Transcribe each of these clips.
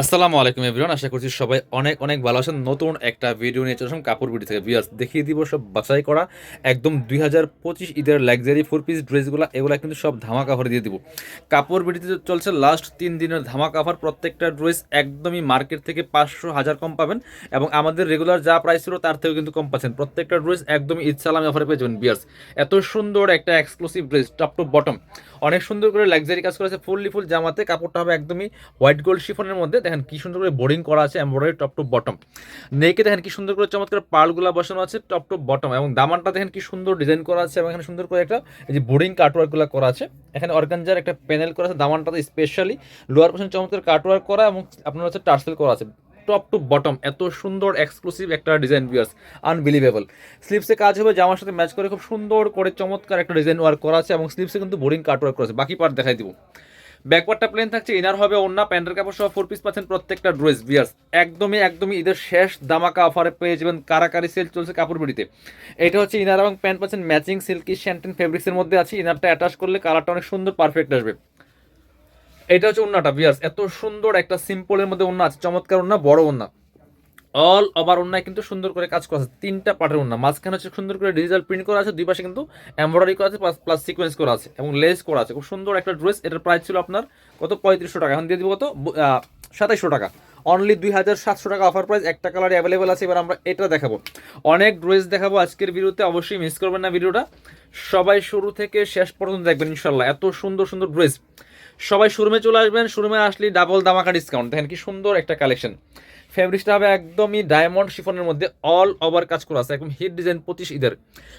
আসসালামু আলাইকুম এভরিওয়ান, আশা করছি সবাই অনেক অনেক ভালো আছেন। নতুন একটা ভিডিও নিয়ে চলে আসলাম কাপড় বিডি থেকে। বিয়ার্স দেখিয়ে দিব সব বাছাই করা, একদম দুই হাজার পঁচিশ ঈদের লাক্সারি ফোর পিস ড্রেসগুলো, এগুলো কিন্তু সব ধামা কাভার দিয়ে দিব। কাপড় বিডিতে চলছে লাস্ট তিন দিনের ধামা কাভার প্রত্যেকটা ড্রেস একদমই মার্কেট থেকে পাঁচশো হাজার কম পাবেন এবং আমাদের রেগুলার যা প্রাইস ছিল তার থেকেও কিন্তু কম পাচ্ছেন। প্রত্যেকটা ড্রেস একদমই ঈদ সালামি অফারে পেয়ে যাবেন। এত সুন্দর একটা exclusive dress top to bottom অনেক সুন্দর করে লাক্সারি কাজ করেছে ফুললি ফুল জামাতে, কাপড়টা হবে একদমই হোয়াইট গোল্ড শিফনের মধ্যে। দেখেন কি সুন্দর করে বোর্ডিং করা আছে এমব্রয়ডারি টপ টু বটম নেকে দেখেন কি সুন্দর করে চমৎকার পার্লগুলো বসানো আছে টপ টু বটম এবং দামানটা দেখেন কি সুন্দর ডিজাইন করা আছে এবং এখানে সুন্দর করে একটা এই যে বোর্ডিং কাটওয়ার্কগুলো করা আছে। এখানে অর্গানজার একটা প্যানেল করা আছে, দামানটাতে স্পেশালি লোয়ার পোর্শন চমৎকার কাটওয়ার্ক করা এবং আপনার হচ্ছে টার্সেল করা আছে। টপ টু বটম এত সুন্দর এক্সক্লুসিভ একটা ডিজাইন বিয়ার্স আনবিলিভেবল স্লিপসে কাজ হবে, জামার সাথে ম্যাচ করে খুব সুন্দর করে চমৎকার একটা ডিজাইন ওয়ার্ক করা আছে এবং স্লিপসে কিন্তু বোরিং কাট ওয়ার্ক করা আছে। বাকি পার্ট দেখাই দিব। ব্যাকপার্টটা প্লেন থাকছে ইনার হবে অন্য প্যান্টের কাপড় সহ ফোর পিস পাচ্ছেন প্রত্যেকটা ড্রেস বিয়ার্স একদমই একদমই ঈদের শেষ দামাকা অফারে পেয়ে যাবেন কারাকারি সেল চলছে কাপড় বিড়িতে। এটা হচ্ছে ইনার এবং প্যান্ট পাচ্ছেন ম্যাচিং সিল্কি শ্যান্টেন ফেব্রিক্সের মধ্যে আছে ইনারটা অ্যাটাচ করলে কালারটা অনেক সুন্দর পারফেক্ট আসবে। এটা হচ্ছে অন্যটা বিয়ার্স এত সুন্দর একটা সিম্পলের মধ্যে অন্য আছে, চমৎকার অন্য বড় উন্না অল ওভার উন্নায় কিন্তু সুন্দর করে কাজ করা আছে। তিনটা পার্টের উন্না। মাঝখানে হচ্ছে সুন্দর করে ডিজিটাল প্রিন্ট করা আছে, দুই পাশে কিন্তু এমব্রয়ডারি করা আছে প্লাস সিকোয়েন্স করা আছে এবং লেস করা আছে। খুব সুন্দর একটা ড্রেস এটার প্রাইস ছিল আপনার কত? পঁয়ত্রিশশো টাকা। এখন দিয়ে দিব কত? সাতাইশশো টাকা। অনলি দুই হাজার সাতশো টাকা অফার প্রাইস একটা কালার অ্যাভেলেবেল আছে, এবার আমরা এটা দেখাবো। অনেক ড্রেস দেখাবো আজকের ভিডিওতে, অবশ্যই মিস করবেন না ভিডিওটা। সবাই শুরু থেকে শেষ পর্যন্ত দেখবেন ইনশাল্লাহ এত সুন্দর সুন্দর ড্রেস সবাই শোরুমে চলে আসবেন। শোরুমে আসলে ডাবল দামাকা ডিসকাউন্ট দেখেন কি সুন্দর একটা কালেকশন ফেব্রিক্সটা হবে একদমই ডায়মন্ড শিফনের মধ্যে অল ওভার কাজ করা আছে, একদম হিট ডিজাইন পঁচিশ ঈদের।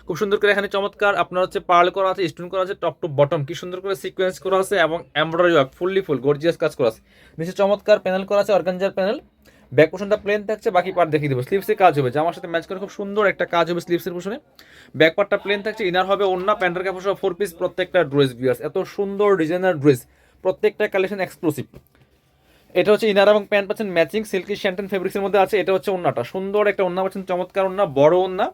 খুব সুন্দর করে এখানে চমৎকার আপনার হচ্ছে পার্ল করা আছে স্টোন করা আছে টপ টু বটম কি সুন্দর করে সিকোয়েন্স করা আছে এবং embroidery work fully full gorgeous কাজ করা আছে। নিচে চমৎকার প্যানেল করা আছে অর্গানজার প্যানেল ব্যাক পোর্শনটা প্লেন থাকছে, বাকি পার্ট দেখিয়ে দেবো। স্লিপসে কাজ হবে, জামার সাথে ম্যাচ করে খুব সুন্দর একটা কাজ হবে স্লিপসের পোর্শনে ব্যাক পার্টটা প্লেন থাকছে ইনার হবে অন্য প্যান্টের কাপড় ফোর পিস প্রত্যেকটা ড্রেস বিয়ার্স এত সুন্দর ডিজাইনার ড্রেস প্রত্যেকটা কালেকশন এক্সক্লুসিভ এটা হচ্ছে ইনার এবং প্যান্ট পাচ্ছেন ম্যাচিং, সিল্কি শ্যান্টেন ফেব্রিক্সের মধ্যে আছে, এটা হচ্ছে ওন্নাটা। সুন্দর একটা ওন্না পাচ্ছেন, চমৎকার ওন্না, বড় ওন্না।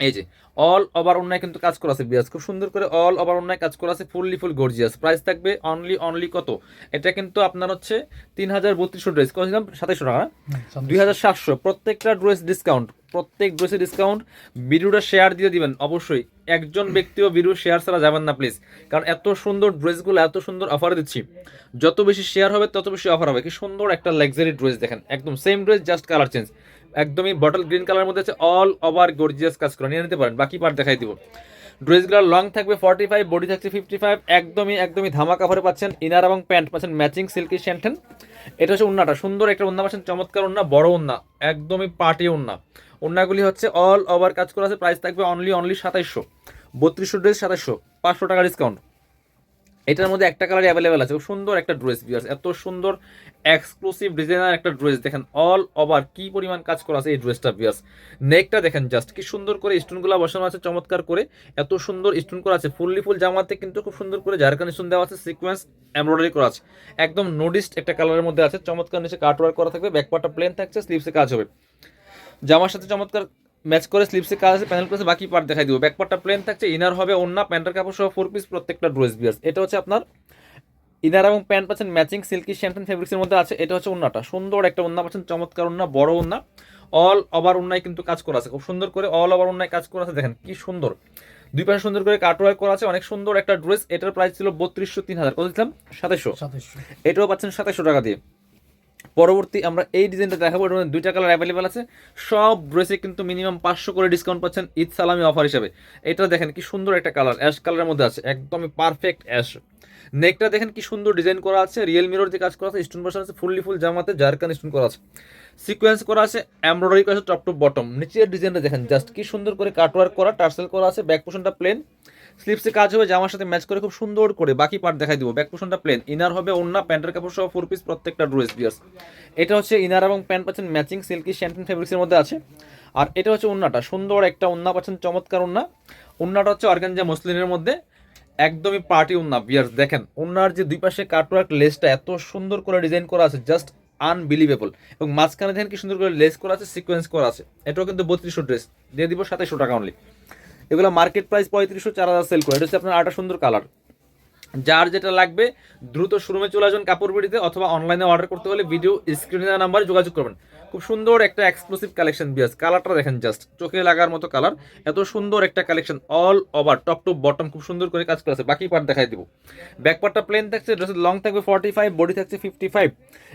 এই যে অল ওভার অন্যায় কিন্তু কাজ করা আছে বিয়াস খুব সুন্দর করে অল ওভার অন্যায় কাজ করা আছে ফুললি ফুল গর্জিয়াস প্রাইস থাকবে অনলি অনলি কত? এটা কিন্তু আপনার হচ্ছে তিন হাজার বত্রিশশো ড্রেস করেছিলাম সাতাইশশো টাকা দুই হাজার সাতশো। প্রত্যেকটা ড্রেস ডিসকাউন্ট প্রত্যেক ড্রেসে ডিসকাউন্ট ভিডিওটা শেয়ার দিয়ে দিবেন অবশ্যই। একজন ব্যক্তিও ভিডিও শেয়ার ছাড়া যাবেন না প্লিজ কারণ এত সুন্দর ড্রেসগুলো এত সুন্দর অফার দিচ্ছি। যত বেশি শেয়ার হবে তত বেশি অফার হবে। কি সুন্দর একটা লাক্সারি ড্রেস দেখেন। একদম same dress just colour change একদমই বটল গ্রিন কালার মধ্যে আছে অল ওভার গর্জিয়াস কাজ করা নিয়ে নিতে পারেন, বাকি পার্ট দেখাই দিব। ড্রেসগুলো লং থাকবে ফর্টি ফাইভ বডি থাকছে ফিফটি ফাইভ একদমই একদমই ধামা কাভারে পাচ্ছেন ইনার এবং প্যান্ট পাচ্ছেন ম্যাচিং সিল্কি শ্যান্টেন এটা হচ্ছে উন্নাটা, সুন্দর একটা উন্না পাচ্ছেন, চমৎকার উন্না, বড় উন্না, একদমই পার্টি উন্না। উন্নাগুলি হচ্ছে অল ওভার কাজ করা আছে প্রাইস থাকবে অনলি অনলি সাতাইশশো। বত্রিশশো ড্রেস সাতাইশশো, পাঁচশো টাকা ডিসকাউন্ট এটার মধ্যে একটা কালার অ্যাভেলেবেল আছে। সুন্দর একটা ড্রেস বিয়ার্স এত সুন্দর এক্সক্লুসিভ ডিজাইনার একটা ড্রেস দেখেন অল ওভার কি পরিমাণ কাজ করা আছে এই ড্রেসটা বিয়ার্স নেকটা দেখেন জাস্ট কি সুন্দর করে স্টোনগুলো বসানো আছে, চমৎকার করে। এত সুন্দর স্টোন করা আছে। ফুললি ফুল জামাতে কিন্তু খুব সুন্দর করে ঝাড়খান স্টোন দেওয়া আছে সিকোয়েন্স এমব্রয়ডারি করা আছে। একদম নোডিস্ট একটা কালারের মধ্যে আছে, চমৎকার নিচে কাটওয়ার্ক করা থাকবে ব্যাকপার্টটা প্লেন থাকছে স্লিভসে কাজ হবে। জামার সাথে চমৎকার ম্যাচ করে স্লিপসে কাজ আছে প্যানেল করেছে বাকি পার্ট দেখাই দিব। ব্যাক পার্টটা প্লেন থাকছে ইনার হবে অন্য প্যান্টের কাপড় সহ ফোর পিস প্রত্যেকটা ড্রেস বিয়ার্স এটা হচ্ছে আপনার ইনার এবং প্যান্ট পাচ্ছেন ম্যাচিং সিল্কি শ্যাম্পেন ফেব্রিক্সের মধ্যে আছে এটা হচ্ছে ওন্নাটা সুন্দর একটা ওন্না পাচ্ছেন চমৎকার ওন্না বড় ওন্না অল ওভার ওন্নায় কিন্তু কাজ করা আছে খুব সুন্দর করে অল ওভার ওন্নায় কাজ করা আছে দেখেন কি সুন্দর। দুই পাশে সুন্দর করে কাটওয়ার্ক করা আছে অনেক সুন্দর একটা ড্রেস এটার প্রাইস ছিল বত্রিশশো তিন হাজার কত দিলাম? সাতাইশশো। এটাও পাচ্ছেন সাতাইশশো টাকা দিয়ে। পরবর্তী আমরা এই ডিজাইনটা দেখাবো এটার মধ্যে দুইটা কালার অ্যাভেলেবেল আছে। সব ড্রেসে কিন্তু মিনিমাম পাঁচশো করে ডিসকাউন্ট পাচ্ছেন ঈদ সালামি অফার হিসাবে। এটা দেখেন কি সুন্দর একটা কালার অ্যাশ কালারের মধ্যে আছে, একদমই পারফেক্ট অ্যাশ নেকটা দেখেন কি সুন্দর ডিজাইন করা আছে রিয়েল মিরর দিয়ে কাজ করা আছে স্টোন বসা আছে ফুললি ফুল জামাতে জারকান স্টোন করা আছে। সিকোয়েন্স করা আছে এমব্রয়ডারি করা আছে টপ টু বটম নিচের ডিজাইনটা দেখেন জাস্ট কি সুন্দর করে কাটওয়ার্ক করা, টার্সেল করা আছে ব্যাক পোর্শনটা প্লেন স্লিপসে কাজ হবে জামার সাথে ম্যাচ করে খুব সুন্দর করে বাকি পার্ট দেখাই দিব। ব্যাক পোর্শনটা প্লেন ইনার হবে অন্য প্যান্টের কাপড় সহ ফোর পিস প্রত্যেকটা ড্রেস বিয়ার্স এটা হচ্ছে ইনার এবং প্যান্ট পাচ্ছেন ম্যাচিং সিল্কি শ্যাম্পেন ফেব্রিক্সের মধ্যে আছে। আর এটা হচ্ছে উন্নাটা সুন্দর একটা উন্না পাচ্ছেন, চমৎকার উন্না উন্নাটা হচ্ছে অর্গানজা মসলিনের মধ্যে। একদমই পার্টি উন্না বিয়ার্স দেখেন উন্নার যে দুই পাশে কাটওয়ার্ক লেসটা এত সুন্দর করে ডিজাইন করা আছে জাস্ট আনবিলিভেবল এবং মাঝখানে দেখেন কি সুন্দর করে লেস করা আছে সিকোয়েন্স করা আছে। এটাও কিন্তু বত্রিশশো ড্রেস দিয়ে দিব সাতাইশশো টাকা অনলি এগুলো মার্কেট প্রাইস পঁয়ত্রিশশো চার হাজার সেল করে। এটা হচ্ছে আপনার আটা সুন্দর কালার যার যেটা লাগবে, দ্রুত শোরুমে চলে আসবেন কাপড় বিড়িতে অথবা অনলাইনে অর্ডার করতে হলে ভিডিও স্ক্রিনে দেওয়া নাম্বারে যোগাযোগ করবেন। খুব সুন্দর একটা এক্সক্লুসিভ কালেকশন বিয়াস কালারটা দেখেন জাস্ট চোখে লাগার মতো কালার এত সুন্দর একটা collection all over top to bottom খুব সুন্দর করে কাজ করেছে বাকি পার্ট দেখাই দিব। ব্যাক পার্টটা প্লেন থাকছে ড্রেসের লং থাকবে ফর্টি ফাইভ বডি থাকছে ফিফটি ফাইভ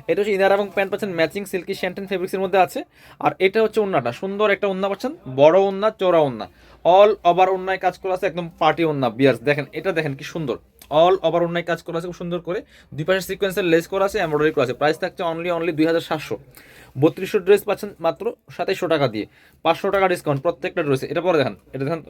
এটা হচ্ছে ইনার এবং প্যান্ট পাচ্ছেন ম্যাচিং সিল্কি শ্যান্টেন ফেব্রিক্সের মধ্যে আছে। আর এটা হচ্ছে ওন্নাটা, সুন্দর একটা ওন্না পাচ্ছেন, বড় ওন্না চোরা ওন্না। অল ওভার ওন্নায় কাজ করা আছে, একদম পার্টি ওন্না বিয়ার্স দেখেন, এটা দেখেন কি সুন্দর। অল ওভার অন্যায় কাজ করা আছে, খুব সুন্দর করে। দুই পাশে সিকোয়েন্সের লেস করা আছে এমব্রয়ডারি করা আছে। প্রাইস থাকছে অনলি অনলি দুই হাজার সাতশো। বত্রিশশো ড্রেস পাচ্ছেন মাত্র সাতাইশশো টাকা দিয়ে। পাঁচশো টাকা ডিসকাউন্ট প্রত্যেকটা ড্রেসে এটা পরে দেখান, এটা দেখান।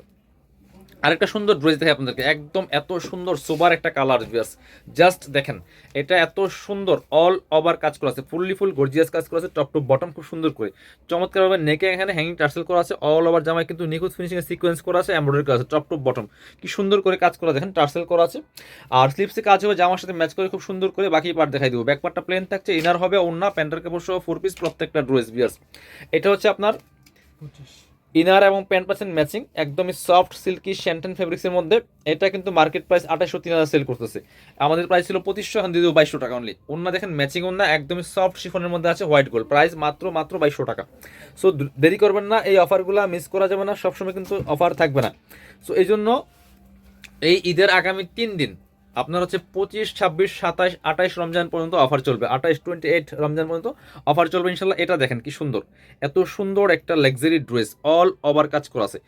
আরেকটা সুন্দর ড্রেস দেখে আপনাদেরকে। একদম এত সুন্দর সোবার একটা কালার জাস্ট জাস্ট দেখেন, এটা এত সুন্দর অল ওভার কাজ করা আছে ফুললি ফুল গর্জিয়াস কাজ করা আছে টপ টু বটম খুব সুন্দর করে। চমৎকারভাবে নেকে এখানে হ্যাঙ্গিং টার্সেল করা আছে অল ওভার জামায় কিন্তু নিখুঁত ফিনিশিং সিকোয়েন্স করা আছে এমব্রয়ডারি করা আছে টপ টু বটম কি সুন্দর করে কাজ করা, দেখেন টার্সেল করা আছে। আর স্লিপসে কাজ হবে, জামার সাথে ম্যাচ করে খুব সুন্দর করে বাকি পার্ট দেখাই দিব। ব্যাক পার্টটা প্লেন থাকছে ইনার হবে ওন্না প্যান্টার কাপড় সহ ফোর পিস প্রত্যেকটা ড্রেস বিয়ার্স এটা হচ্ছে আপনার ইনার এবং প্যান্ট পাচ্ছেন ম্যাচিং, একদমই সফট, সিল্কি শ্যান্টেন ফেব্রিক্সের মধ্যে। এটা কিন্তু মার্কেট প্রাইস আঠাশশো তিন হাজার সেল করতেছে। আমাদের প্রাইস ছিল পঁচিশশো, এখন দিয়ে বাইশশো টাকা অনলি অন্য দেখেন ম্যাচিং অন্য একদমই সফট শিফনের মধ্যে আছে হোয়াইট গোল্ড প্রাইস মাত্র মাত্র বাইশশো টাকা। সো দেরি করবেন না, এই অফারগুলো মিস করা যাবে না, সবসময় কিন্তু অফার থাকবে না। সো এই জন্য এই ঈদের আগামী তিন দিন আপনার হচ্ছে পঁচিশ, ছাব্বিশ সাতাশ আঠাইশ রমজান পর্যন্ত অফার চলবে। আঠাইশ টোয়েন্টি এইট রমজান পর্যন্ত অফার চলবে ইনশাল্লাহ এটা দেখেন কি সুন্দর। এত সুন্দর একটা লাক্সারি ড্রেস অল ওভার কাজ করা আছে।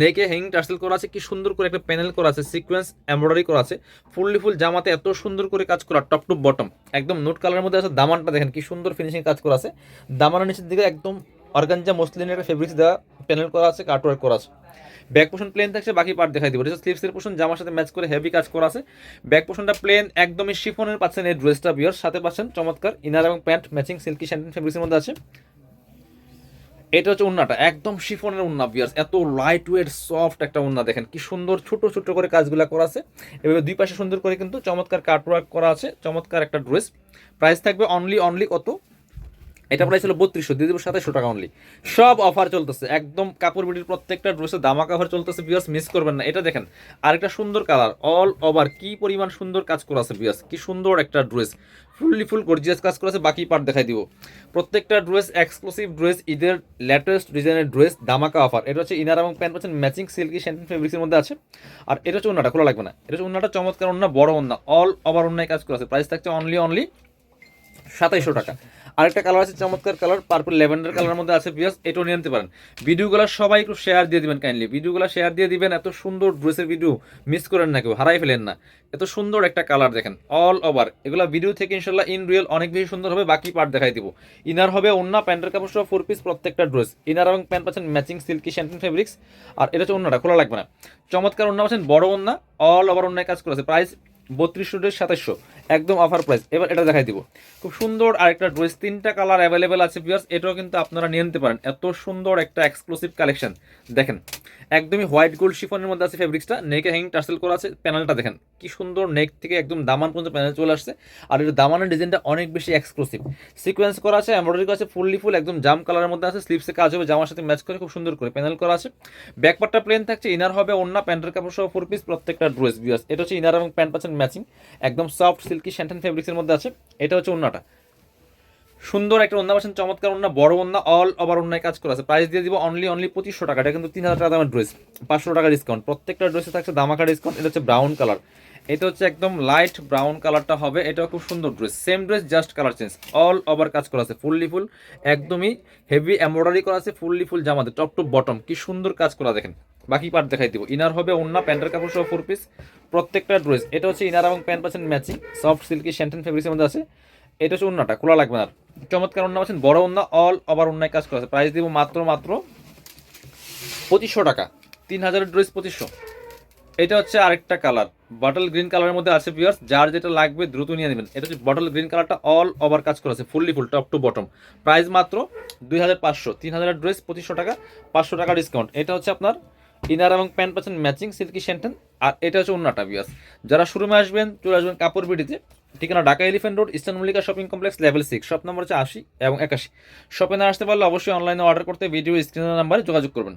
নেকে হ্যাঙ্গিং টার্সেল করা আছে, কি সুন্দর করে একটা প্যানেল করা আছে সিকোয়েন্স এমব্রয়ডারি করা আছে। ফুললি ফুল জামাতে এত সুন্দর করে কাজ করা টপ টু বটম একদম নোট কালারের মধ্যে আছে, দামানটা দেখেন কি সুন্দর ফিনিশিং কাজ করা আছে। দামানের নিচের দিকে একদম অর্গানজা মসলিনের একটা ফেব্রিক্স দেওয়া প্যানেল করা আছে কাটওয়ার্ক করা আছে। ব্যাক পোর্শন প্লেন থাকছে, বাকি পার্ট দেখাই দিব। এটা স্লিভসের পোর্শন জামার সাথে ম্যাচ করে হেভি কাজ করা আছে। ব্যাক পোর্শনটা প্লেন একদমই শিফনের পাচ্ছেন এই ড্রেসটা বিয়ার সাথে পাচ্ছেন চমৎকার ইনার এবং প্যান্ট ম্যাচিং সিল্কি শ্যান্টেন ফেব্রিক্সের মধ্যে আছে। এটা হচ্ছে উন্নাটা, একদম শিফনের উন্না বিয়ার্স এত লাইট ওয়েট সফট একটা উন্না, দেখেন। কি সুন্দর, ছোট ছোট করে কাজগুলো করা আছে। এভাবে দুই পাশে সুন্দর করে কিন্তু চমৎকার কাটওয়ার্ক করা আছে, চমৎকার একটা ড্রেস প্রাইস থাকবে অনলি অনলি কত? এটা প্রাইস ছিল বত্রিশশো, দিয়ে দেবো সাতাশশো টাকা অনলি সব অফার চলতেছে, একদম কাপড় বিডির প্রত্যেকটা ড্রেসে দামাক অফার চলতেছে বিয়াস মিস করবেন না। এটা দেখেন, আরেকটা সুন্দর কালার অল ওভার কি পরিমাণ সুন্দর কাজ করা আছে বিয়াস কি সুন্দর একটা ড্রেস ফুললি ফুল গর্জিয়াস কাজ করা আছে, বাকি পার্ট দেখাই দিব। প্রত্যেকটা ড্রেস এক্সক্লুসিভ ড্রেস ঈদের লেটেস্ট ডিজাইনের ড্রেস দামাকা অফার এটা হচ্ছে ইনার এবং প্যান্ট পাচ্ছেন ম্যাচিং সিল্কি শ্যান্টিন ফেব্রিক্সের মধ্যে আছে। আর এটা হচ্ছে অন্যটা খোলা লাগবে না। এটা হচ্ছে অন্যটা চমৎকার অন্য বড় অন্য অল ওভার অন্যায় কাজ করা আছে। প্রাইস থাকছে অনলি অনলি সাতাইশশো টাকা। আরেকটা কালার আছে চমৎকার কালার পার্পল ল্যাভেন্ডার কালারের মধ্যে আছে পিয়াস এটাও নিয়ে নিতে পারেন। ভিডিওগুলো সবাই একটু শেয়ার দিয়ে দিবেন কাইন্ডলি ভিডিওগুলো শেয়ার দিয়ে দিবেন, এত সুন্দর ড্রেসের ভিডিও মিস করেন না কেউ, হারাই ফেলেন না। এত সুন্দর একটা কালার দেখেন অল ওভার এগুলো ভিডিও থেকে ইনশাল্লাহ ইন রিয়েল অনেক বেশি সুন্দর হবে, বাকি পার্ট দেখাই দিব। ইনার হবে অন্য প্যান্টের কাপড় সহ ফোর পিস প্রত্যেকটা ড্রেস ইনার এবং প্যান্ট পাচ্ছেন ম্যাচিং সিল্কি শ্যান্টিন ফেব্রিক্স আর এটা হচ্ছে অন্যটা খোলা লাগবে না। চমৎকার অন্য পাচ্ছেন বড় অন্য অল ওভার অন্যায় কাজ করেছে প্রাইস বত্রিশশো সাতাশশো একদম অফার প্রাইস এবার এটা দেখাই দিব। খুব সুন্দর আরেকটা ড্রেস তিনটা কালার অ্যাভেলেবেল আছে পিয়ার্স এটাও কিন্তু আপনারা নিয়ে নিতে পারেন। এত সুন্দর একটা এক্সক্লুসিভ কালেকশন দেখেন, একদমই হোয়াইট গোল্ড শিফনের মধ্যে আছে ফেব্রিক্সটা নেকে হ্যাঙ্গিং টার্সেল করা আছে প্যানেলটা দেখেন, কি সুন্দর নেক থেকে একদম দামান পর্যন্ত প্যানেল চলে আসছে। আর এটা দামানের ডিজাইনটা অনেক বেশি এক্সক্লুসিভ সিকোয়েন্স করা আছে এমব্রয়ডারি করা আছে ফুললি ফুল একদম জাম কালারের মধ্যে আছে স্লিপসে কাজ হবে, জামার সাথে ম্যাচ করে খুব সুন্দর করে প্যানেল করা আছে। ব্যাকপারটা প্লেন থাকছে ইনার হবে অন্য প্যান্টের কাপড় সহ ফোর পিস প্রত্যেকটা ড্রেস বিয়ার্স এটা হচ্ছে ইনার এবং প্যান্ট পাচ্ছেন ম্যাচিং একদম সফট শ্যান্টেন ফেব্রিক্সের মধ্যে আছে? এটা হচ্ছে অন্যটা সুন্দর একটা অন্য পাচ্ছেন চমৎকার অন্য বড় অন্য অল ওভার অন্যায় কাজ করা আছে। প্রাইস দিয়ে দিব অনলি অনলি পঁচিশশো টাকা। এটা কিন্তু তিন হাজার টাকা দামের ড্রেস পাঁচশো টাকা ডিসকাউন্ট প্রত্যেকটা ড্রেসে থাকছে দামাকা ডিসকাউন্ট এটা হচ্ছে ব্রাউন কালার এটা হচ্ছে একদম লাইট ব্রাউন কালারটা হবে। এটাও খুব সুন্দর dress same dress just colour change all over কাজ করা আছে। ফুললি ফুল একদমই হেভি এমব্রয়ডারি করা আছে। ফুললি ফুল জামাতে টপ টু বটম কি সুন্দর কাজ করা দেখেন। বাকি পার্ট দেখাই দিব। ইনার হবে অন্য প্যান্টের কাপড় সহ ফোর পিস প্রত্যেকটা ড্রেস এটা হচ্ছে ইনার এবং প্যান্ট পাচ্ছেন ম্যাচিং সফট সিল্কি শ্যান্টেন ফেব্রিক্সের মধ্যে আছে। এটা হচ্ছে অন্যটা খোলা লাগবে না। চমৎকার অন্য পাচ্ছেন, বড় অন্য অল ওভার অন্যায় কাজ করা আছে। প্রাইস দিব মাত্র মাত্র পঁচিশশো টাকা। তিন হাজারের ড্রেস পঁচিশশো। এটা হচ্ছে আরেকটা কালার বটল গ্রিন কালারের মধ্যে আছে পিয়ার্স যার যেটা লাগবে দ্রুত নিয়ে নেবেন। এটা হচ্ছে বটল গ্রিন কালারটা অল ওভার কাজ করা আছে fully full top to bottom price মাত্র দুই হাজার পাঁচশো। তিন হাজারের ড্রেস পঁচিশশো টাকা, পাঁচশো টাকা ডিসকাউন্ট এটা হচ্ছে আপনার ইনার এবং প্যান্ট পাচ্ছেন ম্যাচিং সিল্কি শ্যান্টেন আর এটা হচ্ছে অন্যটা বিয়াস যারা শুরুমে আসবেন, চলে আসবেন কাপড় বিডিতে ঠিকানা Dhaka Elephant Road Eastern Mallika shopping complex level six shop number হচ্ছে আশি এবং একাশি। শপে না আসতে পারলে অবশ্যই অনলাইনে অর্ডার করতে ভিডিও স্ক্রিনের নাম্বারে যোগাযোগ করবেন।